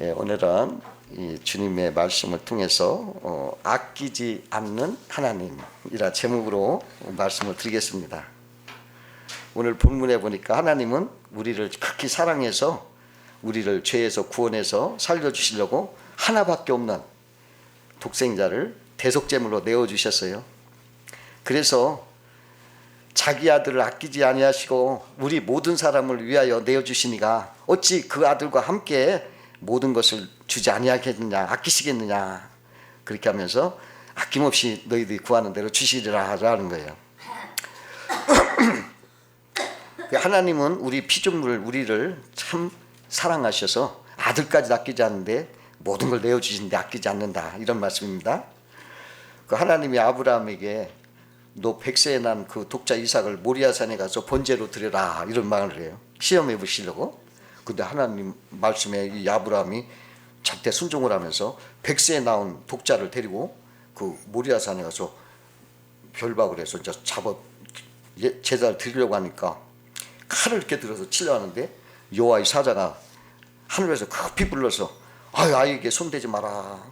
예, 오늘은 이 주님의 말씀을 통해서 어, 아끼지 않는 하나님이라 제목으로 말씀을 드리겠습니다. 오늘 본문에 보니까 하나님은 우리를 극히 사랑해서 우리를 죄에서 구원해서 살려주시려고 하나밖에 없는 독생자를 대속제물로 내어주셨어요. 그래서 자기 아들을 아끼지 아니하시고 우리 모든 사람을 위하여 내어주시니가 어찌 그 아들과 함께 모든 것을 주지 아니하겠느냐 아끼시겠느냐 그렇게 하면서 아낌없이 너희들이 구하는 대로 주시리라라는 거예요. 그 하나님은 우리 피조물 우리를 참 사랑하셔서 아들까지 아끼지 않는데 모든 걸 내어주시는데 아끼지 않는다 이런 말씀입니다. 그 하나님이 아브라함에게 너 백세에 난 그 독자 이삭을 모리아산에 가서 번제로 드려라 이런 말을 해요. 시험해 보시려고. 근데 하나님 말씀에 이 아브라함이 절대 순종을 하면서 백세에 나온 독자를 데리고 그 모리아산에 가서 별박을 해서 이제 잡아 예- 제사를 드리려고 하니까 칼을 이렇게 들어서 치려 하는데 여호와의 사자가 하늘에서 급히 불러서 아유 아이에게 손대지 마라.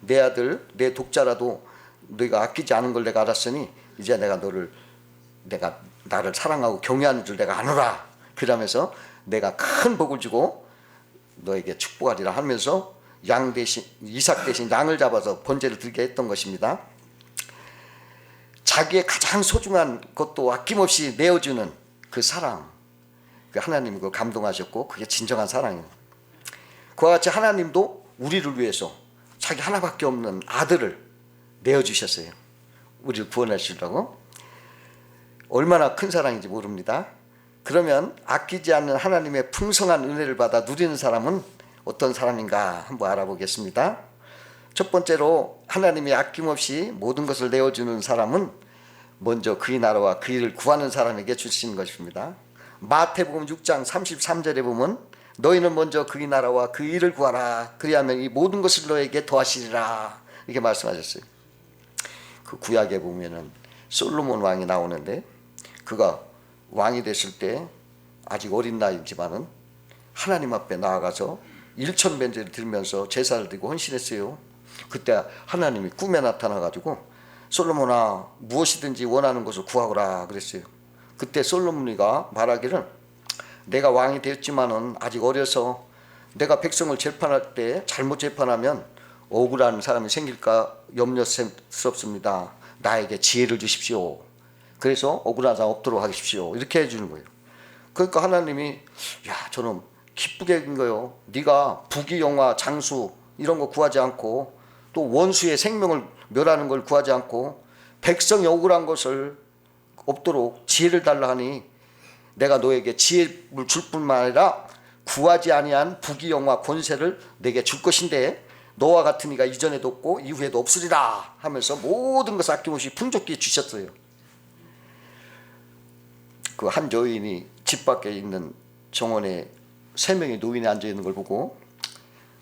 내 아들 내 독자라도 너희가 아끼지 않은 걸 내가 알았으니 이제 내가 너를 내가 나를 사랑하고 경외하는 줄 내가 아노라. 그러면서 내가 큰 복을 주고 너에게 축복하리라 하면서 양 대신 이삭 대신 양을 잡아서 번제를 드리게 했던 것입니다. 자기의 가장 소중한 것도 아낌없이 내어주는 그 사랑, 그 하나님이 그걸 감동하셨고 그게 진정한 사랑이에요. 그와 같이 하나님도 우리를 위해서 자기 하나밖에 없는 아들을 내어주셨어요. 우리를 구원하시려고. 얼마나 큰 사랑인지 모릅니다. 그러면 아끼지 않는 하나님의 풍성한 은혜를 받아 누리는 사람은 어떤 사람인가 한번 알아보겠습니다. 첫 번째로 하나님이 아낌없이 모든 것을 내어주는 사람은 먼저 그의 나라와 그 일을 구하는 사람에게 주시는 것입니다. 마태복음 6장 33절에 보면 너희는 먼저 그의 나라와 그 일을 구하라 그리하면 이 모든 것을 너에게 더하시리라 이렇게 말씀하셨어요. 그 구약에 보면은 솔로몬 왕이 나오는데 그가 왕이 됐을 때 아직 어린 나이지만은 하나님 앞에 나아가서 일천 변제를 들면서 제사를 드리고 헌신했어요. 그때 하나님이 꿈에 나타나 가지고 솔로몬아 무엇이든지 원하는 것을 구하거라 그랬어요. 그때 솔로몬이가 말하기를 내가 왕이 되었지만은 아직 어려서 내가 백성을 재판할 때 잘못 재판하면 억울한 사람이 생길까 염려스럽습니다. 나에게 지혜를 주십시오. 그래서 억울한 사람 없도록 하십시오. 이렇게 해주는 거예요. 그러니까 하나님이 야 저놈 기쁘게 된 거요. 네가 부귀 영화 장수 이런 거 구하지 않고 또 원수의 생명을 멸하는 걸 구하지 않고 백성이 억울한 것을 없도록 지혜를 달라 하니 내가 너에게 지혜를 줄 뿐만 아니라 구하지 아니한 부귀 영화 권세를 내게 줄 것인데 너와 같은 이가 이전에도 없고 이후에도 없으리라 하면서 모든 것을 아낌없이 풍족히 주셨어요. 그 한 여인이 집 밖에 있는 정원에 세 명의 노인이 앉아 있는 걸 보고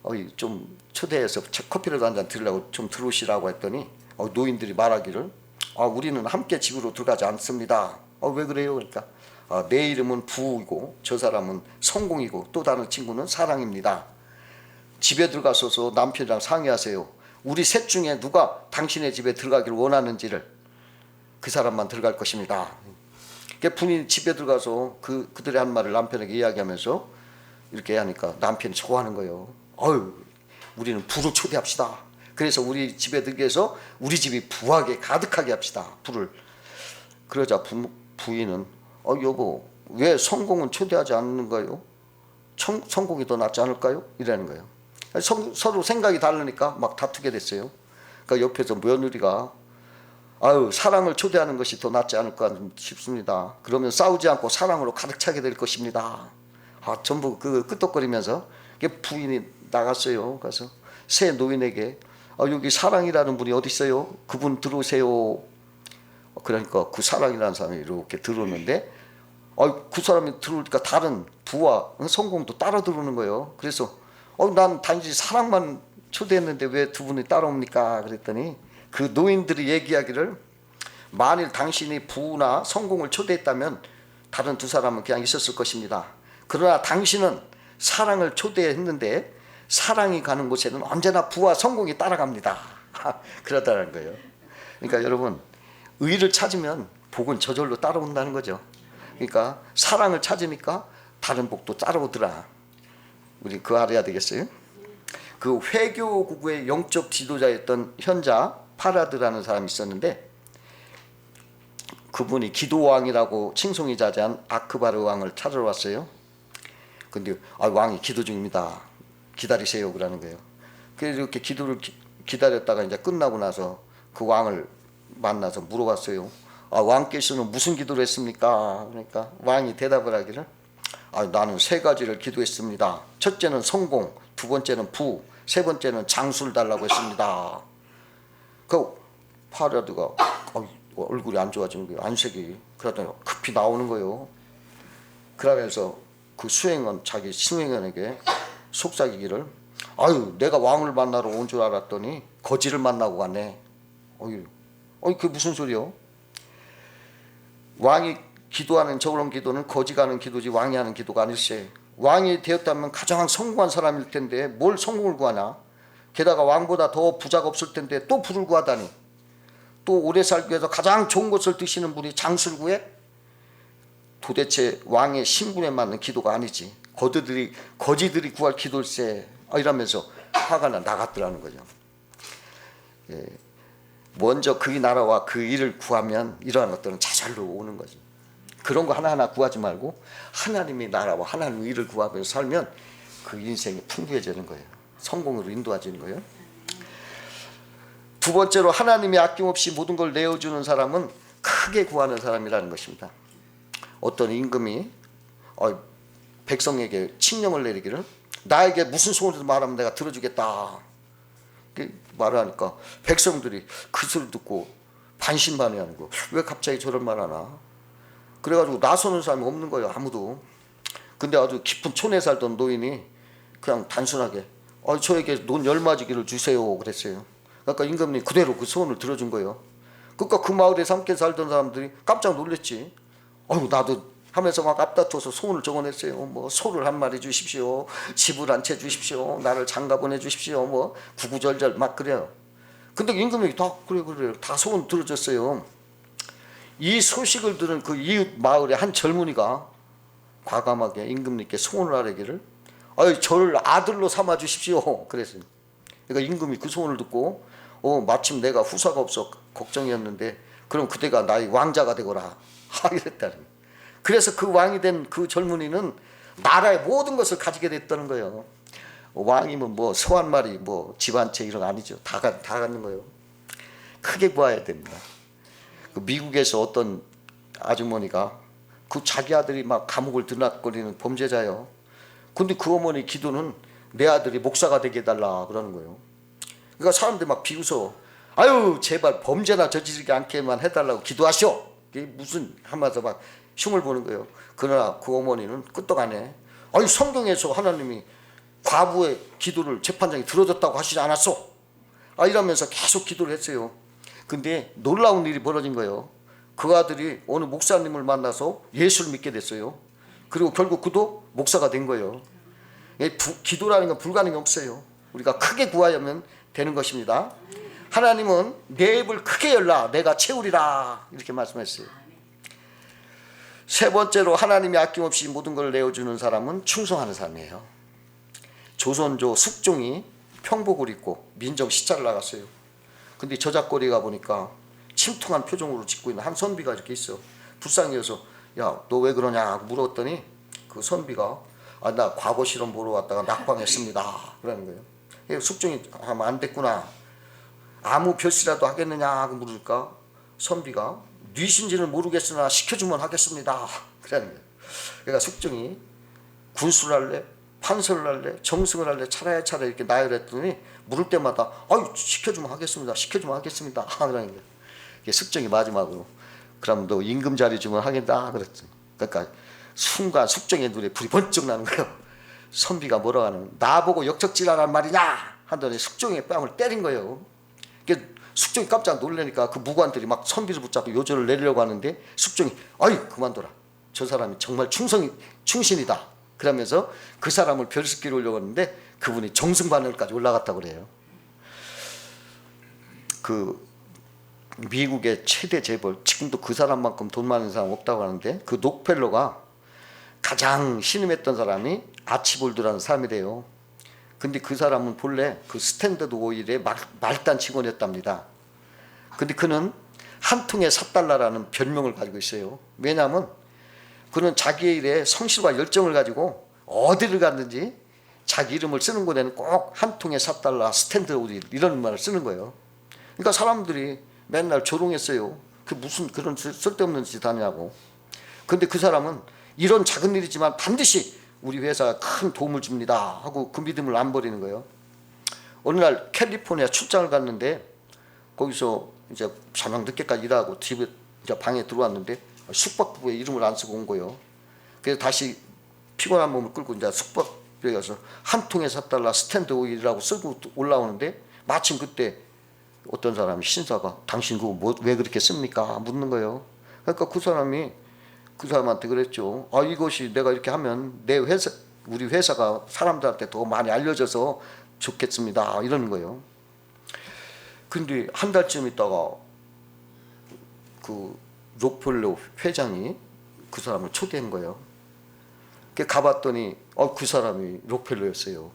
어이 좀 초대해서 커피라도 한잔 드리려고 좀 들어오시라고 했더니 어, 노인들이 말하기를 아 우리는 함께 집으로 들어가지 않습니다. 어, 왜 그래요? 그러니까 아, 내 이름은 부이고 저 사람은 성공이고 또 다른 친구는 사랑입니다. 집에 들어가셔서 남편이랑 상의하세요. 우리 셋 중에 누가 당신의 집에 들어가기를 원하는지를 그 사람만 들어갈 것입니다. 그 분이 집에 들어가서 그 그들의 한 말을 남편에게 이야기하면서 이렇게 하니까 남편이 좋아하는 거예요. 어유, 우리는 부를 초대합시다. 그래서 우리 집에 들게 해서 우리 집이 부하게 가득하게 합시다. 불을. 그러자 부, 부인은 어 여보 왜 성공은 초대하지 않는 거예요? 청, 성공이 더 낫지 않을까요? 이라는 거예요. 성, 서로 생각이 다르니까 막 다투게 됐어요. 그러니까 옆에서 며느리가 아유 사랑을 초대하는 것이 더 낫지 않을까 싶습니다. 그러면 싸우지 않고 사랑으로 가득 차게 될 것입니다. 아 전부 그 끄떡거리면서 부인이 나갔어요. 가서 새 노인에게 아, 여기 사랑이라는 분이 어디 있어요? 그분 들어오세요. 그러니까 그 사랑이라는 사람이 이렇게 들어오는데 아, 그 사람이 들어오니까 다른 부와 성공도 따라 들어오는 거예요. 그래서 어, 난 단지 사랑만 초대했는데 왜 두 분이 따라옵니까? 그랬더니 그 노인들이 얘기하기를 만일 당신이 부나 성공을 초대했다면 다른 두 사람은 그냥 있었을 것입니다. 그러나 당신은 사랑을 초대했는데 사랑이 가는 곳에는 언제나 부와 성공이 따라갑니다. 그러다는 거예요. 그러니까 여러분 의를 찾으면 복은 저절로 따라온다는 거죠. 그러니까 사랑을 찾으니까 다른 복도 따라오더라. 우리 그거 알아야 되겠어요? 그 회교국의 영적 지도자였던 현자 파라드라는 사람이 있었는데 그분이 기도왕이라고 칭송이 자자한 아크바르 왕을 찾으러 왔어요. 근데 아, 왕이 기도 중입니다. 기다리세요 그러는 거예요. 그래서 이렇게 기도를 기, 기다렸다가 이제 끝나고 나서 그 왕을 만나서 물어봤어요. 아, 왕께서는 무슨 기도를 했습니까? 그러니까 왕이 대답을 하기를 아, 나는 세 가지를 기도했습니다. 첫째는 성공, 두 번째는 부, 세 번째는 장수를 달라고 했습니다. 그 파라드가 어, 얼굴이 안 좋아지는 거예요. 안색이. 그러더니 급히 나오는 거예요. 그러면서 그 수행원 자기 수행원에게 속삭이기를 아유 내가 왕을 만나러 온 줄 알았더니 거지를 만나고 가네. 어이, 어이 그 무슨 소리요? 왕이 기도하는 저런 기도는 거지가 하는 기도지 왕이 하는 기도가 아닐세. 왕이 되었다면 가장 성공한 사람일 텐데 뭘 성공을 구하나? 게다가 왕보다 더 부자가 없을 텐데 또 부를 구하다니. 또 오래 살기 위해서 가장 좋은 것을 드시는 분이 구해? 도대체 왕의 신분에 맞는 기도가 아니지. 거지들이 거지들이 구할 기도일세. 아, 이러면서 화가 나 나갔더라는 거죠. 예. 먼저 그 나라와 그 일을 구하면 이러한 것들은 자잘로 오는 거죠. 그런 거 하나하나 구하지 말고 하나님의 나라와 하나님의 일을 구하면서 살면 그 인생이 풍부해지는 거예요. 성공으로 인도해지는 거예요. 두 번째로 하나님이 아낌없이 모든 걸 내어주는 사람은 크게 구하는 사람이라는 것입니다. 어떤 임금이 어, 백성에게 칙령을 내리기를 나에게 무슨 소원을 말하면 내가 들어주겠다. 이렇게 말을 하니까 백성들이 그 소리 듣고 반신반의하는 거. 왜 갑자기 저런 말 하나? 그래가지고 나서는 사람이 없는 거예요. 아무도. 근데 아주 깊은 촌에 살던 노인이 그냥 단순하게 어, 저에게 논 열마지기를 주세요 그랬어요. 그러니까 임금이 그대로 그 소원을 들어준 거예요. 그러니까 그 마을에서 함께 살던 사람들이 깜짝 놀랐지. 어휴 나도 하면서 막 앞다퉈서 소원을 적어냈어요. 뭐 소를 한 마리 주십시오. 집을 한채 주십시오. 나를 장가 보내 주십시오. 뭐 구구절절 막 그래요. 근데 임금이 다 그래 그래 다 소원 들어줬어요. 이 소식을 들은 그 이웃 마을의 한 젊은이가 과감하게 임금님께 소원을 하려기를 아유 저를 아들로 삼아 주십시오. 그랬어요. 그러니까 임금이 그 소원을 듣고 어 마침 내가 후사가 없어 걱정이었는데 그럼 그대가 나의 왕자가 되거라. 하 이랬다는 거예요. 그래서 그 왕이 된 그 젊은이는 나라의 모든 것을 가지게 됐다는 거예요. 왕이면 뭐소 한 마리, 뭐 집 한 채 이런 거 아니죠. 다, 가, 다 갖는 거예요. 크게 구해야 됩니다. 그 미국에서 어떤 아주머니가 그 자기 아들이 막 감옥을 드나거리는 범죄자예요. 근데 그 어머니 기도는 내 아들이 목사가 되게 해달라 그러는 거예요. 그러니까 사람들이 막 비웃어. 아유 제발 범죄나 저지르지 않게만 해달라고 기도하시오. 이게 무슨 하면서 막 흉을 보는 거예요. 그러나 그 어머니는 끄떡하네. 아니 성경에서 하나님이 과부의 기도를 재판장이 들어줬다고 하시지 않았어? 아 이러면서 계속 기도를 했어요. 근데 놀라운 일이 벌어진 거예요. 그 아들이 어느 목사님을 만나서 예수를 믿게 됐어요. 그리고 결국 그도 목사가 된 거예요. 이 부- 기도라는 건 불가능이 없어요. 우리가 크게 구하면 되는 것입니다. 하나님은 내 입을 크게 열라 내가 채우리라 이렇게 말씀했어요. 세 번째로 하나님이 아낌없이 모든 걸 내어주는 사람은 충성하는 사람이에요. 조선조 숙종이 평복을 입고 민정 시찰을 나갔어요. 근데 저작거리 가 보니까 침통한 표정으로 짓고 있는 한 선비가 이렇게 있어. 불쌍해서 야 너 왜 그러냐 물었더니 그 선비가 아 나 과거 실험 보러 왔다가 낙방했습니다. 그러는 거예요. 예, 숙종이 하면 안 됐구나. 아무 별시라도 하겠느냐 하고 물으니까 선비가 뉘신지는 모르겠으나 시켜주면 하겠습니다. 그러는 거예요. 그러니까 숙종이 군수를 할래, 판서를 할래, 정승을 할래 차례 차례 이렇게 나열했더니 물을 때마다 아유 시켜주면 하겠습니다. 시켜주면 하겠습니다. 그러는 거예요. 숙종이 마지막으로 그럼 너 임금 자리 주면 하겠다 그랬지. 그러니까 순간 숙종의 눈에 불이 번쩍 나는 거예요. 선비가 뭐라 하는 나보고 역적질하란 말이냐 하더니 숙종의 뺨을 때린 거예요. 숙종이 깜짝 놀라니까 그 무관들이 막 선비를 붙잡고 요절을 내리려고 하는데 숙종이 아이 그만둬라. 저 사람이 정말 충성이 충신이다. 그러면서 그 사람을 별스키로 올려갔는데 그분이 정승반열까지 올라갔다고 그래요. 그 미국의 최대 재벌 지금도 그 사람만큼 돈 많은 사람 없다고 하는데 그 록펠러가 가장 신임했던 사람이 아치볼드라는 사람이래요. 근데 그 사람은 본래 그 스탠더드 오일의 말, 말단 직원이었답니다. 근데 그는 한 통에 4달러라는 별명을 가지고 있어요. 왜냐하면 그는 자기의 일에 성실과 열정을 가지고 어디를 갔는지 자기 이름을 쓰는 곳에는 꼭 한 통에 4달러 스탠드 오일 이런 말을 쓰는 거예요. 그러니까 사람들이 맨날 조롱했어요. 그 무슨 그런 쓸- 쓸데없는 짓 하냐고. 근데 그 사람은 이런 작은 일이지만 반드시 우리 회사에 큰 도움을 줍니다 하고 그 믿음을 안 버리는 거예요. 어느 날 캘리포니아 출장을 갔는데 거기서 이제 저녁 늦게까지 일하고 집에 이제 방에 들어왔는데 숙박부에 이름을 안 쓰고 온 거예요. 그래서 다시 피곤한 몸을 끌고 이제 숙박부에 가서 한 통에 4달러 스탠드 오일이라고 쓰고 올라오는데 마침 그때 어떤 사람이 신사가 당신 그거 뭐, 왜 그렇게 씁니까? 묻는 거예요. 그러니까 그 사람이 그 사람한테 그랬죠. 아 이것이 내가 이렇게 하면 내 회사 우리 회사가 사람들한테 더 많이 알려져서 좋겠습니다. 이러는 거예요. 근데 한 달쯤 있다가 그 록펠러 회장이 그 사람을 초대한 거예요. 그 가봤더니 어 그 사람이 록펠러였어요.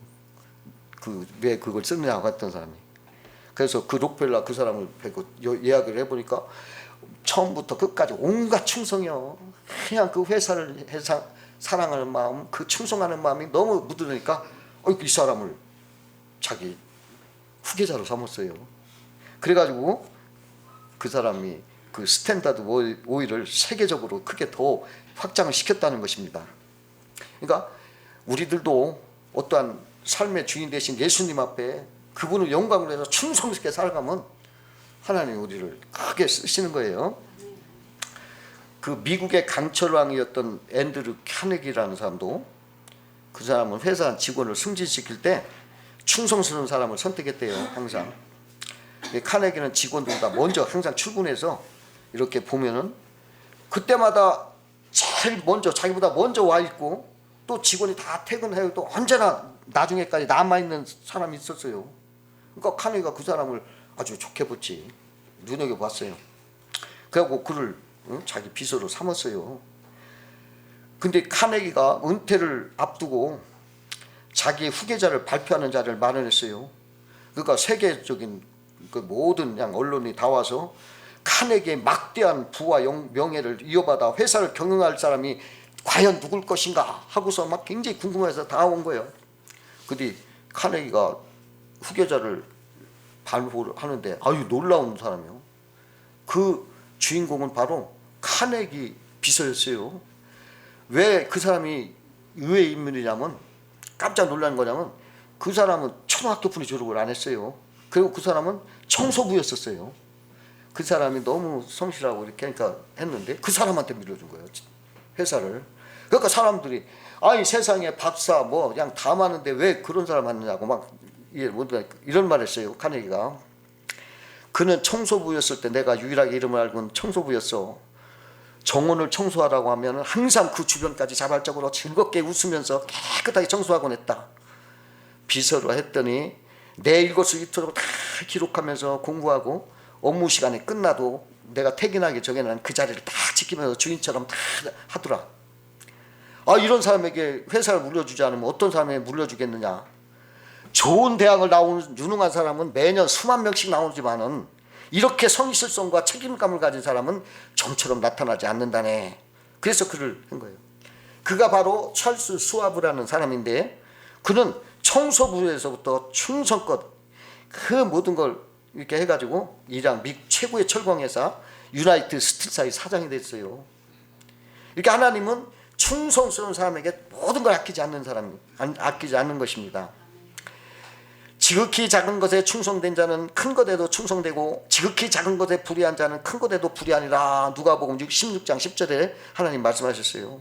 그 왜 그걸 쓰느냐고 했던 사람이. 그래서 그 록펠러 그 사람을 뵙고 여- 예약을 해보니까 처음부터 끝까지 온갖 충성이요. 그냥 그 회사를 회사 사랑하는 마음, 그 충성하는 마음이 너무 묻으니까 어, 이 사람을 자기 후계자로 삼았어요. 그래가지고 그 사람이 그 스탠다드 오일- 오일을 세계적으로 크게 더 확장을 시켰다는 것입니다. 그러니까 우리들도 어떠한 삶의 주인 되신 예수님 앞에 그분을 영광을 해서 충성스럽게 살아가면 하나님 우리를 크게 쓰시는 거예요. 그 미국의 강철왕이었던 앤드루 카네기라는 사람도 그 사람은 회사 직원을 승진시킬 때 충성스러운 사람을 선택했대요. 항상. 이 카네기는 직원들보다 먼저 항상 출근해서 이렇게 보면은 그때마다 제일 먼저 자기보다 먼저 와 있고 또 직원이 다 퇴근해도 또 언제나 나중에까지 남아 있는 사람이 있었어요. 그러니까 카네기가 그 사람을 아주 좋게 봤지 눈여겨 봤어요. 그래갖고 그를 응? 자기 비서로 삼았어요. 근데 카네기가 은퇴를 앞두고 자기 후계자를 발표하는 자를 마련했어요. 그러니까 세계적인 그 모든 양 언론이 다 와서 카네기의 막대한 부와 영- 명예를 이어받아 회사를 경영할 사람이 과연 누굴 것인가 하고서 막 굉장히 궁금해서 다 온 거예요. 근데 카네기가 후계자를 발표를 하는데 아유 놀라운 사람이요. 그 주인공은 바로 카네기 비서였어요. 왜 그 사람이 의외 인물이냐면 깜짝 놀란 거냐면 그 사람은 초등학교 분이 졸업을 안 했어요. 그리고 그 사람은 청소부였었어요. 그 사람이 너무 성실하고 이렇게 하니까 했는데 그 사람한테 밀어준 거예요. 회사를. 그러니까 사람들이 아니 세상에 박사 뭐 그냥 다 많은데 왜 그런 사람 하느냐고 막 이게 뭐 이런 말 했어요. 카네기가. 그는 청소부였을 때 내가 유일하게 이름을 알고는 청소부였어. 정원을 청소하라고 하면 항상 그 주변까지 자발적으로 즐겁게 웃으면서 깨끗하게 청소하곤 했다. 비서로 했더니 내 일거수일투족을 다 기록하면서 공부하고 업무 시간이 끝나도 내가 퇴근하기 전에는 그 자리를 다 지키면서 주인처럼 다 하더라. 아 이런 사람에게 회사를 물려주지 않으면 어떤 사람에게 물려주겠느냐? 좋은 대학을 나오는 유능한 사람은 매년 수만 명씩 나오지만은 이렇게 성실성과 책임감을 가진 사람은 좀처럼 나타나지 않는다네. 그래서 그를 한 거예요. 그가 바로 찰스 수아브라는 사람인데 그는 청소부에서부터 충성껏 그 모든 걸 이렇게 해가지고 이랑 미국 최고의 철광회사 유나이트 스틸사의 사장이 됐어요. 이렇게 하나님은 충성스러운 사람에게 모든 걸 아끼지 않는 사람, 안- 아끼지 않는 것입니다. 지극히 작은 것에 충성된 자는 큰 것에도 충성되고 지극히 작은 것에 불의한 자는 큰 것에도 불의하니라 누가복음 16장 10절에 하나님 말씀하셨어요.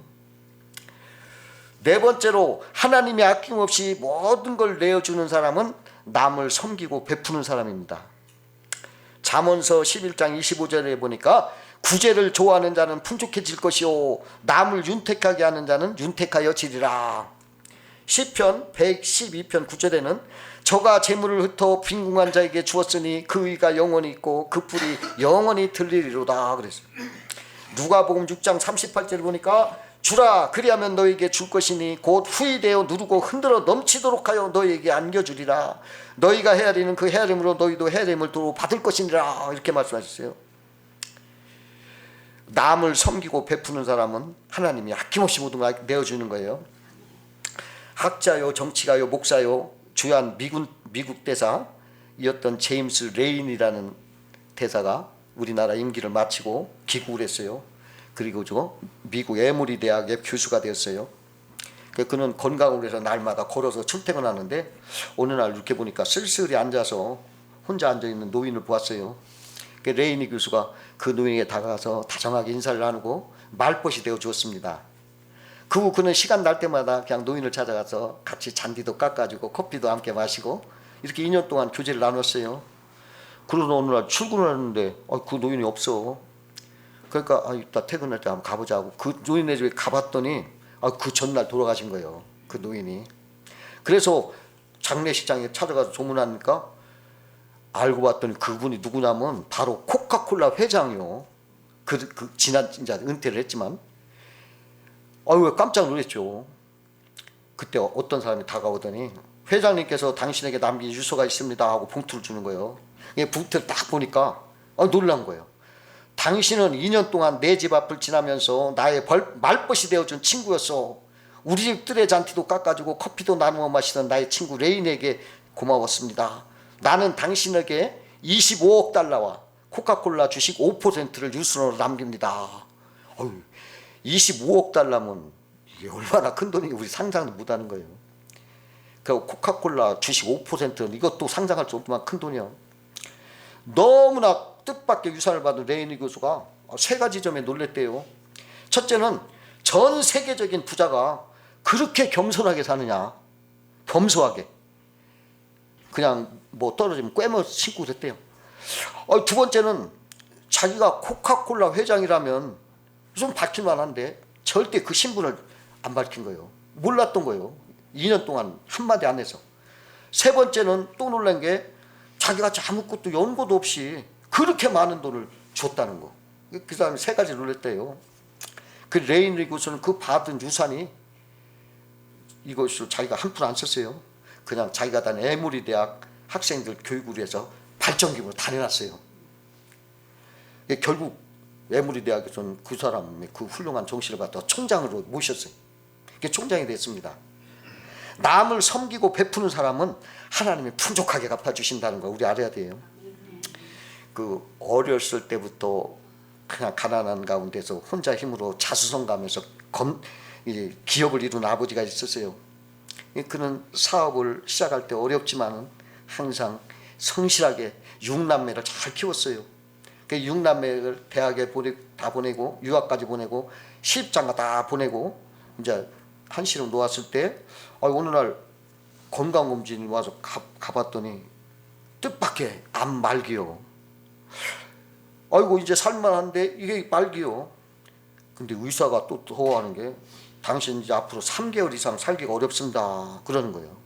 네 번째로 하나님이 아낌없이 모든 걸 내어주는 사람은 남을 섬기고 베푸는 사람입니다. 잠언서 11장 25절에 보니까 구제를 좋아하는 자는 풍족해질 것이요 남을 윤택하게 하는 자는 윤택하여 지리라. 시편 112편 9절에는 저가 재물을 흩어 빈궁한 자에게 주었으니 그 의가 영원히 있고 그 뿔이 영원히 들리리로다 그랬어요. 누가복음 6장 38절 보니까 주라 그리하면 너에게 줄 것이니 곧 후이되어 누르고 흔들어 넘치도록 하여 너에게 안겨주리라. 너희가 헤아리는 그 헤아림으로 너희도 헤아림을 또 받을 것이니라. 이렇게 말씀하셨어요. 남을 섬기고 베푸는 사람은 하나님이 아낌없이 모든 걸 내어주는 거예요. 학자요 정치가요 목사요 주한 미군, 미국 대사이었던 제임스 레인이라는 대사가 우리나라 임기를 마치고 귀국을 했어요. 그리고 저 미국 에모리 대학의 교수가 되었어요. 그 그는 건강을 위해서 날마다 걸어서 출퇴근하는데 어느 날 이렇게 보니까 쓸쓸히 앉아서 혼자 앉아 있는 노인을 보았어요. 그 레이니 교수가 그 노인에게 다가가서 다정하게 인사를 나누고 말벗이 되어 주었습니다. 그 후 그는 시간 날 때마다 그냥 노인을 찾아가서 같이 잔디도 깎아주고 커피도 함께 마시고 이렇게 2년 동안 교제를 나눴어요. 그러다 어느 날 출근을 하는데 어, 그 노인이 없어. 그러니까 아, 이따 퇴근할 때 한번 가보자고 그 노인네 집에 가봤더니 아, 그 전날 돌아가신 거예요. 그 노인이. 그래서 장례식장에 찾아가서 조문하니까 알고 봤더니 그분이 누구냐면 바로 코카콜라 회장이요. 그, 그 지난 이제 은퇴를 했지만 아유 깜짝 놀랐죠. 그때 어떤 사람이 다가오더니 회장님께서 당신에게 남긴 유서가 있습니다 하고 봉투를 주는 거예요. 이 봉투를 딱 보니까 아, 놀란 거예요. 당신은 2년 동안 내 집 앞을 지나면서 나의 벌, 말벗이 되어준 친구였어. 우리 집 뜰의 잔티도 깎아주고 커피도 나누어 마시던 나의 친구 레인에게 고마웠습니다. 나는 당신에게 25억 달러와 코카콜라 주식 5%를 유수로 남깁니다. 어휴, 25억 달러면 이게 얼마나 큰 돈이 우리 상상도 못하는 거예요. 그 코카콜라 주식 5%는 이것도 상상할 수 없지만 큰 돈이야. 너무나 뜻밖의 유산을 받은 레이니 교수가 세 가지 점에 놀랬대요. 첫째는 전 세계적인 부자가 그렇게 겸손하게 사느냐, 겸손하게 그냥 뭐 떨어지면 꿰며 신고 그랬대요. 어, 두 번째는 자기가 코카콜라 회장이라면 좀 밝힐만 한데 절대 그 신분을 안 밝힌 거예요. 몰랐던 거예요. 2년 동안 한마디 안 해서. 세 번째는 또 놀란 게 자기가 아무것도 연고도 없이 그렇게 많은 돈을 줬다는 거. 그 사람이 세 가지 놀랬대요. 그 레인 리고스는 그 받은 유산이 이것을 자기가 한 푼 안 썼어요. 그냥 자기가 다닌 에모리 대학 학생들 교육을 위해서 발전기로 다 내놨어요. 결국 에모리 대학에서는 그 사람의 그 훌륭한 정신을 받아 총장으로 모셨어요. 그게 총장이 됐습니다. 남을 섬기고 베푸는 사람은 하나님이 풍족하게 갚아주신다는 거 우리 알아야 돼요. 그 어렸을 때부터 그냥 가난한 가운데서 혼자 힘으로 자수성가하면서 검, 기업을 이룬 아버지가 있었어요. 그는 사업을 시작할 때 어렵지만 항상 성실하게 육남매를 잘 키웠어요. 그 육남매를 대학에 보내 다 보내고 유학까지 보내고 시집장가 다 보내고 이제 한시로 놓았을 때 아, 어느 날 건강검진이 와서 가, 가봤더니 뜻밖의 암 말기요. 아이고 이제 살만한데 이게 말기요. 근데 의사가 또 더워하는 게 당신 이제 앞으로 3개월 이상 살기가 어렵습니다. 그러는 거예요.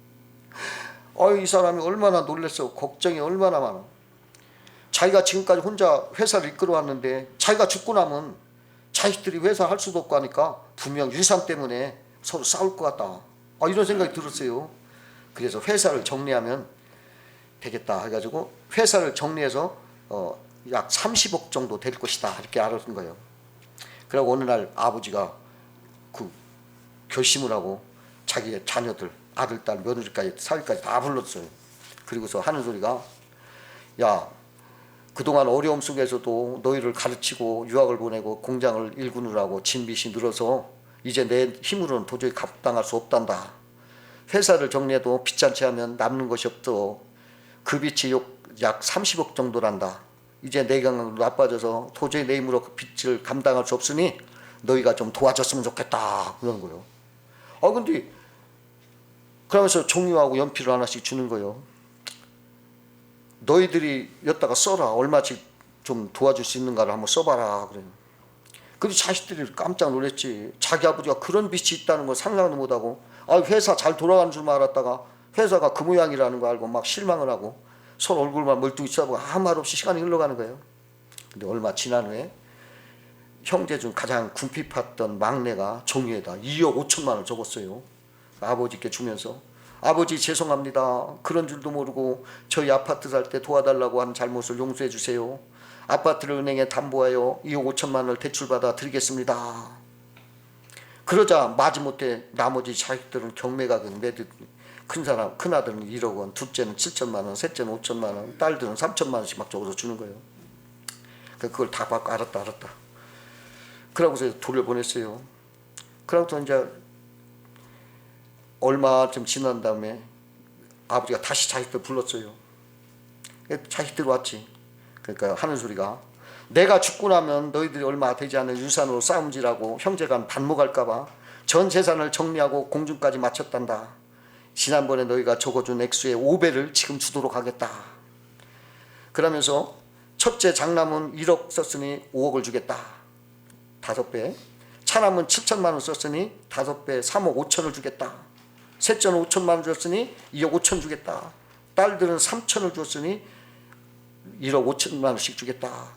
아이 사람이 얼마나 놀랬어. 걱정이 얼마나 많아. 자기가 지금까지 혼자 회사를 이끌어 왔는데 자기가 죽고 나면 자식들이 회사 할 수도 없고 하니까 분명 유산 때문에 서로 싸울 것 같다. 아, 이런 생각이 들었어요. 그래서 회사를 정리하면 되겠다 해가지고 회사를 정리해서 어, 약 30억 정도 될 것이다 이렇게 알았던 거예요. 그리고 어느 날 아버지가 그 결심을 하고 자기의 자녀들 아들 딸 며느리까지 사위까지 다 불렀어요. 그리고서 하는 소리가 야 그동안 어려움 속에서도 너희를 가르치고 유학을 보내고 공장을 일구느라고 진빚이 늘어서 이제 내 힘으로는 도저히 감당할 수 없단다. 회사를 정리해도 빚잔치 하면 남는 것이 없어. 그 빚이 약 30억 정도란다. 이제 내 경험도 나빠져서 도저히 내 힘으로 그 빚을 감당할 수 없으니 너희가 좀 도와줬으면 좋겠다. 그런 거요. 아 근데 그러면서 종이하고 연필을 하나씩 주는 거요. 너희들이 여다가 써라 얼마씩 좀 도와줄 수 있는가를 한번 써봐라 그래요. 그리고 자식들이 깜짝 놀랐지. 자기 아버지가 그런 빛이 있다는 걸 상상도 못하고 아 회사 잘 돌아가는 줄만 알았다가 회사가 그 모양이라는 거 알고 막 실망을 하고 서로 얼굴만 멀뚱히 쳐다보고 아무 말 없이 시간이 흘러가는 거예요. 근데 얼마 지난 후에 형제 중 가장 궁핍했던 막내가 종이에다 2억 5천만 원을 적었어요. 아버지께 주면서 아버지 죄송합니다. 그런 줄도 모르고 저희 아파트 살 때 도와달라고 한 잘못을 용서해 주세요. 아파트를 은행에 담보하여 2억 5천만 원을 대출받아 드리겠습니다. 그러자 마지못해 나머지 자식들은 경매가격 매듯 큰 사람 큰 아들은 1억 원, 둘째는 7천만 원, 셋째는 5천만 원, 딸들은 3천만 원씩 막 적어서 주는 거예요. 그 그걸 다 받고 알았다 알았다. 그러고서 돌려보냈어요. 그러고서 이제 얼마쯤 지난 다음에 아버지가 다시 자식들 불렀어요. 자식들 왔지. 그러니까 하는 소리가 내가 죽고 나면 너희들이 얼마 되지 않은 유산으로 싸움질하고 형제간 반목할까봐 전 재산을 정리하고 공중까지 마쳤단다. 지난번에 너희가 적어준 액수의 5배를 지금 주도록 하겠다. 그러면서 첫째 장남은 1억 썼으니 5억을 주겠다. 다섯 배. 차남은 7천만 원 썼으니 다섯 배 3억 5천을 주겠다. 셋째는 5천만 원 줬으니 2억 5천 주겠다. 딸들은 3천을 줬으니 1억 5천만 원씩 주겠다.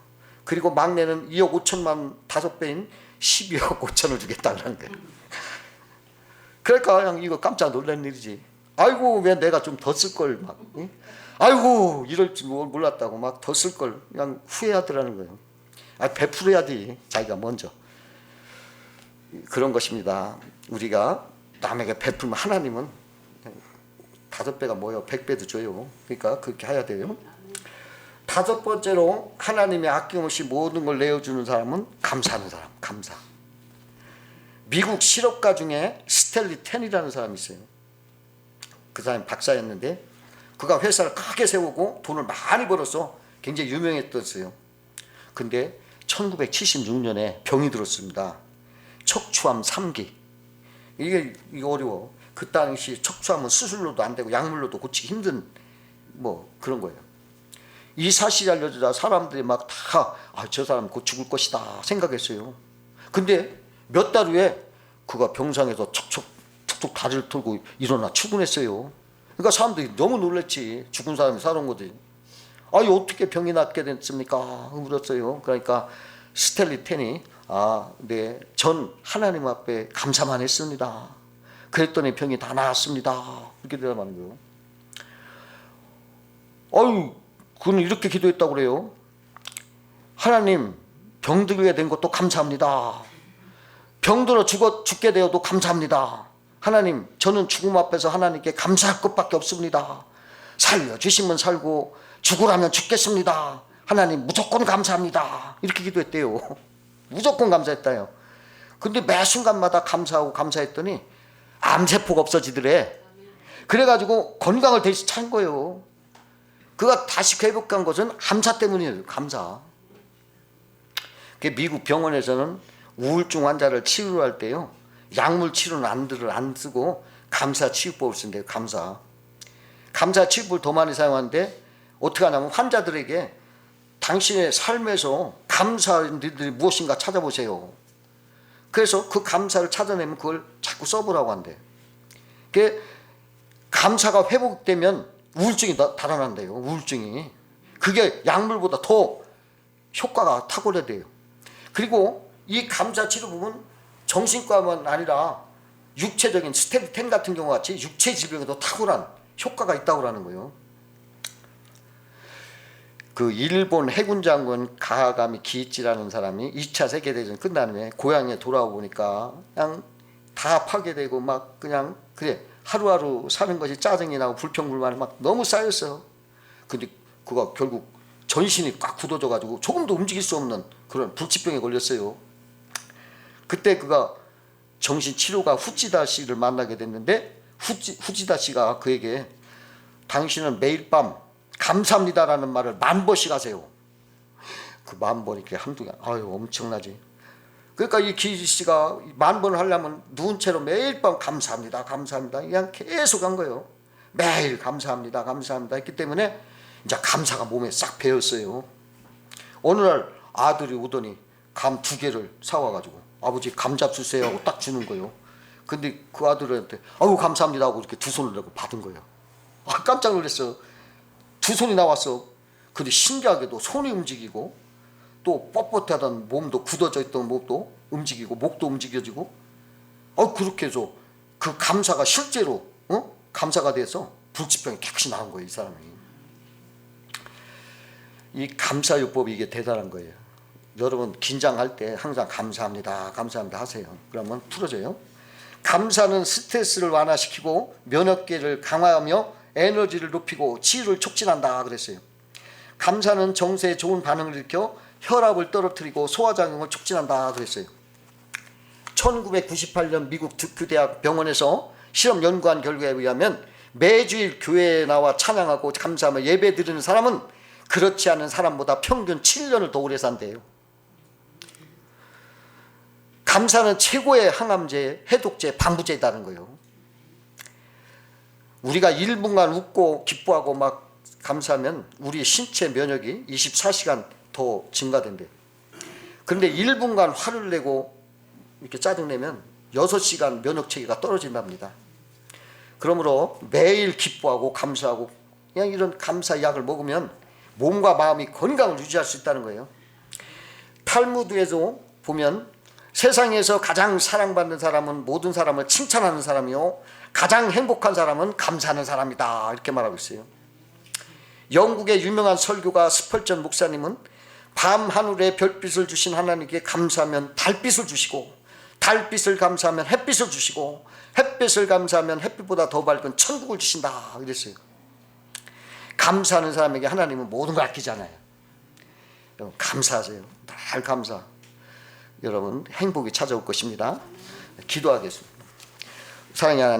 그리고 막내는 2억 5천만 원 다섯 배인 12억 5천을 주겠다는 거예요. 그러니까 그냥 이거 깜짝 놀란 일이지. 아이고 왜 내가 좀 더 쓸 걸 막. 응? 아이고 이럴 줄 몰랐다고 막 더 쓸 걸 그냥 후회하더라는 거예요. 아 베풀어야지 자기가 먼저. 그런 것입니다. 우리가 남에게 베풀면 하나님은 다섯 배가 뭐요? 백 배도 줘요. 그러니까 그렇게 해야 돼요. 다섯 번째로 하나님의 아낌없이 모든 걸 내어주는 사람은 감사하는 사람, 감사. 미국 실업가 중에 스텔리 텐이라는 사람이 있어요. 그 사람이 박사였는데 그가 회사를 크게 세우고 돈을 많이 벌어서 굉장히 유명했었어요. 근데 1976년에 병이 들었습니다. 척추암 3기. 이게, 이게 어려워. 그 당시 척추암은 수술로도 안 되고 약물로도 고치기 힘든 뭐 그런 거예요. 이 사실이 알려지자 사람들이 막 다 아 저 사람 곧 죽을 것이다 생각했어요. 근데 몇 달 후에 그가 병상에서 척척 툭툭 다리를 털고 일어나 출근했어요. 그러니까 사람들이 너무 놀랐지. 죽은 사람이 살아온 거지. 아니 어떻게 병이 낫게 됐습니까? 물었어요. 그러니까 스텔리 텐이 아, 네, 전 하나님 앞에 감사만 했습니다. 그랬더니 병이 다 나았습니다. 이렇게 대답하는 거예요. 아유, 그는 이렇게 기도했다고 그래요. 하나님, 병들게 된 것도 감사합니다. 병들어 죽어 죽게 되어도 감사합니다. 하나님, 저는 죽음 앞에서 하나님께 감사할 것밖에 없습니다. 살려 주시면 살고 죽으라면 죽겠습니다. 하나님 무조건 감사합니다. 이렇게 기도했대요. 무조건 감사했다요. 근데 매 순간마다 감사하고 감사했더니 암세포가 없어지더래. 그래가지고 건강을 다시 찬 거예요. 그가 다시 회복한 것은 감사 때문이에요. 감사. 그 미국 병원에서는 우울증 환자를 치료할 때요. 약물 치료는 안 들을 안 쓰고 감사 치유법을 쓴대요. 감사. 감사 치유법을 더 많이 사용하는데 어떻게 하냐면 환자들에게 당신의 삶에서 감사한 일들이 무엇인가 찾아보세요. 그래서 그 감사를 찾아내면 그걸 자꾸 써보라고 한대. 그 감사가 회복되면 우울증이 나- 달아난대요. 우울증이. 그게 약물보다 더 효과가 탁월하대요. 그리고 이 감사 치료 부분 정신과만 아니라 육체적인 스테리텐 같은 경우 같이 육체 질병에도 탁월한 효과가 있다고 하는 거예요. 그 일본 해군 장군 가하가미 기이치라는 사람이 2차 세계대전 끝난 후에 고향에 돌아와 보니까 그냥 다 파괴되고 막 그냥 그래 하루하루 사는 것이 짜증이 나고 불평불만이 막 너무 쌓였어. 근데 그가 결국 전신이 꽉 굳어져 가지고 조금도 움직일 수 없는 그런 불치병에 걸렸어요. 그때 그가 정신 치료가 후지다 씨를 만나게 됐는데 후지, 후지다 씨가 그에게 당신은 매일 밤 감사합니다라는 말을 만 번씩 하세요. 그 만 번이 게 한두 개, 아유 엄청나지. 그러니까 이 기지 씨가 만 번을 하려면 누운 채로 매일 밤 감사합니다, 감사합니다. 그냥 계속 한 거예요. 매일 감사합니다, 감사합니다 했기 때문에 이제 감사가 몸에 싹 배었어요. 어느 날 아들이 오더니 감 두 개를 사와가지고 아버지 감 잡수세요 하고 딱 주는 거예요. 근데 그 아들한테 아유 감사합니다 하고 이렇게 두 손을 내고 받은 거예요. 아 깜짝 놀랐어. 두 손이 나왔어. 근데 신기하게도 손이 움직이고 또 뻣뻣하던 몸도 굳어져 있던 몸도 움직이고 목도 움직여지고 어 그렇게 해서 그 감사가 실제로 어? 감사가 돼서 불치병이 깨끗이 나온 거예요 이 사람이. 이 감사요법이 이게 대단한 거예요. 여러분 긴장할 때 항상 감사합니다 감사합니다 하세요. 그러면 풀어져요. 감사는 스트레스를 완화시키고 면역계를 강화하며 에너지를 높이고 치유를 촉진한다 그랬어요 감사는 정세에 좋은 반응을 일으켜 혈압을 떨어뜨리고 소화작용을 촉진한다 그랬어요 1998년 미국 듀크 대학 병원에서 실험 연구한 결과에 의하면 매주일 교회에 나와 찬양하고 감사하며 예배 드리는 사람은 그렇지 않은 사람보다 평균 7년을 더 오래 산대요. 감사는 최고의 항암제, 해독제, 방부제다는 거예요. 우리가 1분간 웃고 기뻐하고 막 감사하면 우리 신체 면역이 24시간 더 증가된대요. 그런데 1분간 화를 내고 이렇게 짜증내면 6시간 면역 체계가 떨어진답니다. 그러므로 매일 기뻐하고 감사하고 그냥 이런 감사 약을 먹으면 몸과 마음이 건강을 유지할 수 있다는 거예요. 탈무드에도 보면 세상에서 가장 사랑받는 사람은 모든 사람을 칭찬하는 사람이요. 가장 행복한 사람은 감사하는 사람이다. 이렇게 말하고 있어요. 영국의 유명한 설교가 스펄전 목사님은 밤 하늘에 별빛을 주신 하나님께 감사하면 달빛을 주시고 달빛을 감사하면 햇빛을 주시고 햇빛을 감사하면 햇빛보다 더 밝은 천국을 주신다 그랬어요. 감사하는 사람에게 하나님은 모든 걸 아끼잖아요. 여러분 감사하세요. 늘 감사. 여러분 행복이 찾아올 것입니다. 기도하겠습니다. 사랑의 하나님